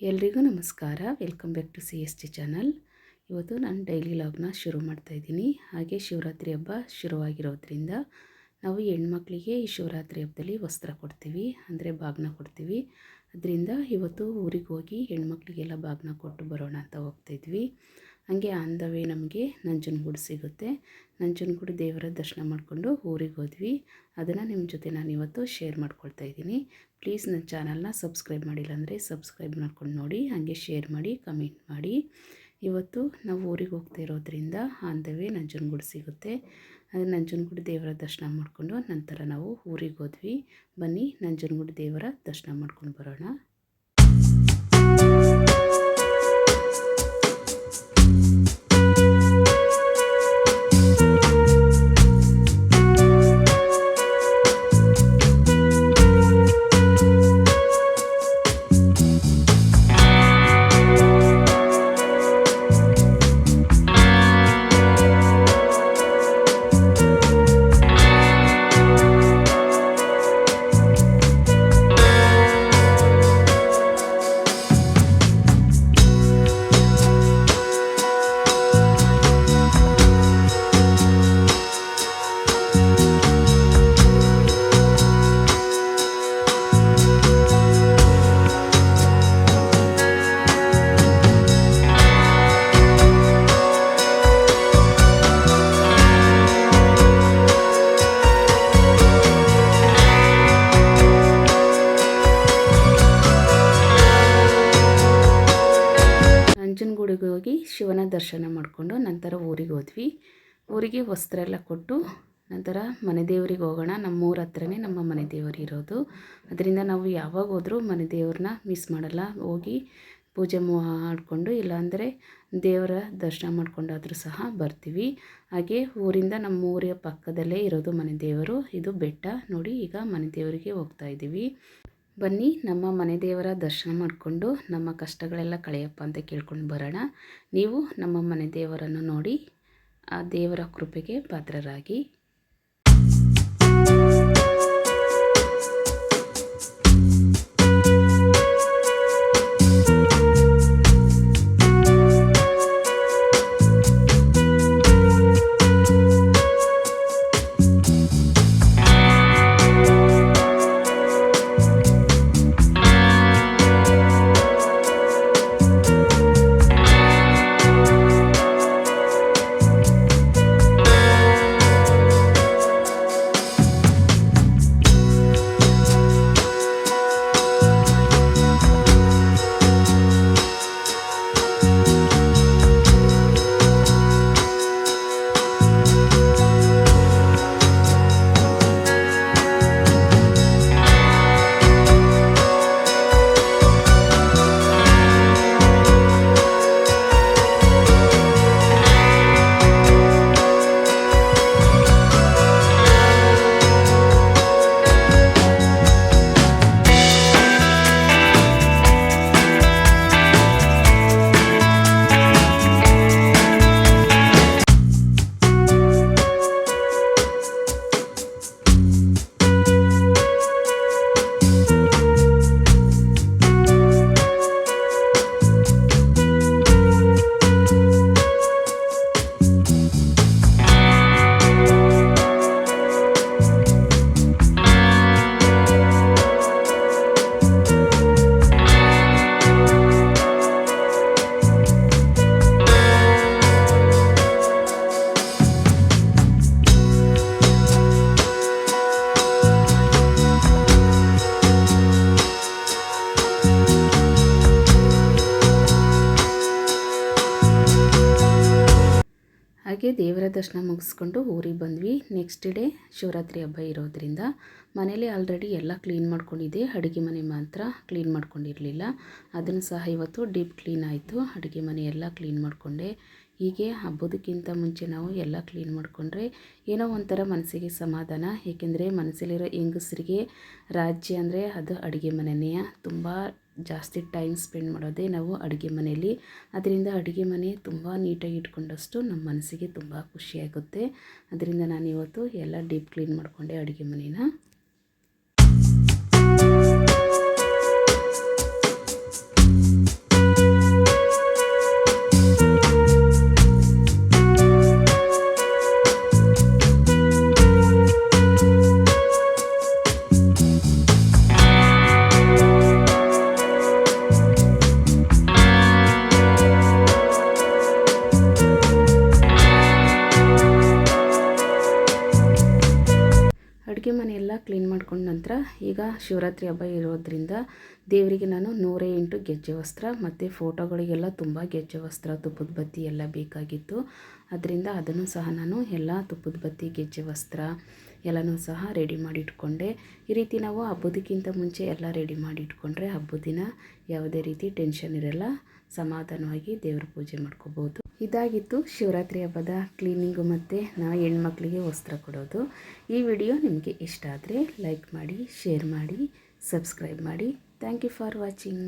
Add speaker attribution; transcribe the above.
Speaker 1: ಎಲ್ರಿಗೂ ನಮಸ್ಕಾರ. Welcome back to C S T channel ಇವತ್ತು ನಾನು ಡೈಲಿ ಲಾಗ್ನ ಶುರು ಮಾಡ್ತಾಯಿದ್ದೀನಿ ಹಾಗೆ ಶಿವರಾತ್ರಿ ಹಬ್ಬ ಶುರುವಾಗಿರೋದ್ರಿಂದ ನಾವು ಹೆಣ್ಮಕ್ಳಿಗೆ ಈ ಶಿವರಾತ್ರಿ ಹಬ್ಬದಲ್ಲಿ ವಸ್ತ್ರ ಕೊಡ್ತೀವಿ, ಅಂದರೆ ಬಾಗ್ನ ಕೊಡ್ತೀವಿ. ಅದರಿಂದ ಇವತ್ತು ಊರಿಗೆ ಹೋಗಿ ಹೆಣ್ಮಕ್ಳಿಗೆಲ್ಲ ಬಾಗ್ನ ಕೊಟ್ಟು ಬರೋಣ ಅಂತ ಹೋಗ್ತಾಯಿದ್ವಿ ಹಾಗೆ ಆನ್ ದ ವೇ ನಮಗೆ ನಂಜನಗೂಡು ಸಿಗುತ್ತೆ. ನಂಜನಗೂಡು ದೇವರ ದರ್ಶನ ಮಾಡಿಕೊಂಡು ಊರಿಗೆ ಹೋದ್ವಿ. ಅದನ್ನು ನಿಮ್ಮ ಜೊತೆ ನಾನು ಇವತ್ತು ಶೇರ್ ಮಾಡ್ಕೊಳ್ತಾ ಇದ್ದೀನಿ. ಪ್ಲೀಸ್ ನನ್ನ ಚಾನಲ್ನ ಸಬ್ಸ್ಕ್ರೈಬ್ ಮಾಡಿಲ್ಲ ಅಂದರೆ ಸಬ್ಸ್ಕ್ರೈಬ್ ಮಾಡ್ಕೊಂಡು ನೋಡಿ, ಹಾಗೆ ಶೇರ್ ಮಾಡಿ ಕಮೆಂಟ್ ಮಾಡಿ. ಇವತ್ತು ನಾವು ಊರಿಗೆ ಹೋಗ್ತಾ ಇರೋದ್ರಿಂದ ಆನ್ ದ ವೇ ನಂಜನಗೂಡು ಸಿಗುತ್ತೆ. ಅದು ನಂಜನಗೂಡು ದೇವರ ದರ್ಶನ ಮಾಡಿಕೊಂಡು ನಂತರ ನಾವು ಊರಿಗೆ ಹೋದ್ವಿ. ಬನ್ನಿ, ನಂಜನಗೂಡು ದೇವರ ದರ್ಶನ ಮಾಡ್ಕೊಂಡು ಬರೋಣ. ಶಿವನ ದರ್ಶನ ಮಾಡಿಕೊಂಡು ನಂತರ ಊರಿಗೆ ಹೋದ್ವಿ. ಊರಿಗೆ ವಸ್ತ್ರ ಎಲ್ಲ ಕೊಟ್ಟು ನಂತರ ಮನೆ ದೇವರಿಗೆ ಹೋಗೋಣ. ನಮ್ಮ ಊರ ಹತ್ರನೇ ನಮ್ಮ ಮನೆ ದೇವರು ಇರೋದು. ಅದರಿಂದ ನಾವು ಯಾವಾಗ ಹೋದರೂ ಮನೆ ದೇವ್ರನ್ನ ಮಿಸ್ ಮಾಡಲ್ಲ. ಹೋಗಿ ಪೂಜೆ ಮಾಡಿಕೊಂಡು ಇಲ್ಲಾಂದರೆ ದೇವರ ದರ್ಶನ ಮಾಡಿಕೊಂಡಾದರೂ ಸಹ ಬರ್ತೀವಿ. ಹಾಗೆ ಊರಿಂದ ನಮ್ಮ ಊರಿನ ಪಕ್ಕದಲ್ಲೇ ಇರೋದು ಮನೆ ದೇವರು. ಇದು ಬೆಟ್ಟ. ನೋಡಿ ಈಗ ಮನೆ ದೇವರಿಗೆ ಹೋಗ್ತಾ ಇದ್ದೀವಿ ಬನ್ನಿ, ನಮ್ಮ ಮನೆ ದೇವರ ದರ್ಶನ ಮಾಡಿಕೊಂಡು ನಮ್ಮ ಕಷ್ಟಗಳೆಲ್ಲ ಕಳೆಯಪ್ಪ ಅಂತ ಕೇಳ್ಕೊಂಡು ಬರೋಣ. ನೀವು ನಮ್ಮ ಮನೆ ದೇವರನ್ನು ನೋಡಿ, ಆ ದೇವರ ಕೃಪೆಗೆ ಪಾತ್ರರಾಗಿ. ಹಾಗೆ ದೇವರ ದರ್ಶನ ಮುಗಿಸ್ಕೊಂಡು ಊರಿಗೆ ಬಂದ್ವಿ. ನೆಕ್ಸ್ಟ್ ಡೇ ಶಿವರಾತ್ರಿ ಹಬ್ಬ ಇರೋದ್ರಿಂದ ಮನೇಲಿ ಆಲ್ರೆಡಿ ಎಲ್ಲ ಕ್ಲೀನ್ ಮಾಡ್ಕೊಂಡಿದ್ದೆ. ಅಡುಗೆ ಮನೆ ಮಾತ್ರ ಕ್ಲೀನ್ ಮಾಡ್ಕೊಂಡಿರಲಿಲ್ಲ. ಅದನ್ನು ಸಹ ಇವತ್ತು ಡೀಪ್ ಕ್ಲೀನ್ ಆಯಿತು. ಅಡುಗೆ ಮನೆ ಎಲ್ಲ ಕ್ಲೀನ್ ಮಾಡಿಕೊಂಡೆ. ಹೀಗೆ ಹಬ್ಬದಕ್ಕಿಂತ ಮುಂಚೆ ನಾವು ಎಲ್ಲ ಕ್ಲೀನ್ ಮಾಡಿಕೊಂಡ್ರೆ ಏನೋ ಒಂಥರ ಮನಸ್ಸಿಗೆ ಸಮಾಧಾನ. ಏಕೆಂದರೆ ಮನಸ್ಸಲ್ಲಿರೋ ಹೆಂಗಸರಿಗೆ ರಾಜ್ಯ ಅಂದರೆ ಅದು ಅಡುಗೆ ಮನೆಯೇ ತುಂಬ ಜಾಸ್ತಿ ಟೈಮ್ ಸ್ಪೆಂಡ್ ಮಾಡೋದೇ ನಾವು ಅಡುಗೆ ಮನೆಯಲ್ಲಿ. ಅದರಿಂದ ಅಡುಗೆ ಮನೆ ತುಂಬ ನೀಟಾಗಿ ಇಟ್ಕೊಂಡಷ್ಟು ನಮ್ಮ ಮನಸ್ಸಿಗೆ ತುಂಬ ಖುಷಿಯಾಗುತ್ತೆ. ಅದರಿಂದ ನಾನು ಇವತ್ತು ಎಲ್ಲ ಡೀಪ್ ಕ್ಲೀನ್ ಮಾಡಿಕೊಂಡೆ ಅಡುಗೆ ಮನೇನ. ಈಗ ಶಿವರಾತ್ರಿ ಹಬ್ಬ ಇರೋದ್ರಿಂದ ದೇವರಿಗೆ ನಾನು ನೂರೇ ಎಂಟು ಗೆಜ್ಜೆ ವಸ್ತ್ರ ಮತ್ತು ಫೋಟೋಗಳಿಗೆಲ್ಲ ತುಂಬ ಗೆಜ್ಜೆ ವಸ್ತ್ರ, ತುಪ್ಪದ ಬತ್ತಿ ಎಲ್ಲ ಬೇಕಾಗಿತ್ತು. ಅದರಿಂದ ಅದನ್ನು ಸಹ ನಾನು ಎಲ್ಲ ತುಪ್ಪದ ಬತ್ತಿ, ಗೆಜ್ಜೆ ವಸ್ತ್ರ ಎಲ್ಲನೂ ಸಹ ರೆಡಿ ಮಾಡಿ ಇಟ್ಕೊಂಡೆ ಈ ರೀತಿ ನಾವು ಹಬ್ಬದಕ್ಕಿಂತ ಮುಂಚೆ ಎಲ್ಲ ರೆಡಿ ಮಾಡಿ ಇಟ್ಕೊಂಡ್ರೆ ಹಬ್ಬದ ದಿನ ಯಾವುದೇ ರೀತಿ ಟೆನ್ಷನ್ ಇರಲ್ಲ. ಸಮಾಧಾನವಾಗಿ ದೇವ್ರ ಪೂಜೆ ಮಾಡ್ಕೋಬೋದು ಇದಾಗಿತ್ತು ಶಿವರಾತ್ರಿ ಹಬ್ಬದ ಕ್ಲೀನಿಂಗು ಮತ್ತು ನಾ ಹೆಣ್ಮಕ್ಳಿಗೆ ವಸ್ತ್ರ ಕೊಡೋದು. ಈ ವಿಡಿಯೋ ನಿಮಗೆ ಇಷ್ಟ ಆದರೆ ಲೈಕ್ ಮಾಡಿ, ಶೇರ್ ಮಾಡಿ, ಸಬ್ಸ್ಕ್ರೈಬ್ ಮಾಡಿ. Thank you for watching.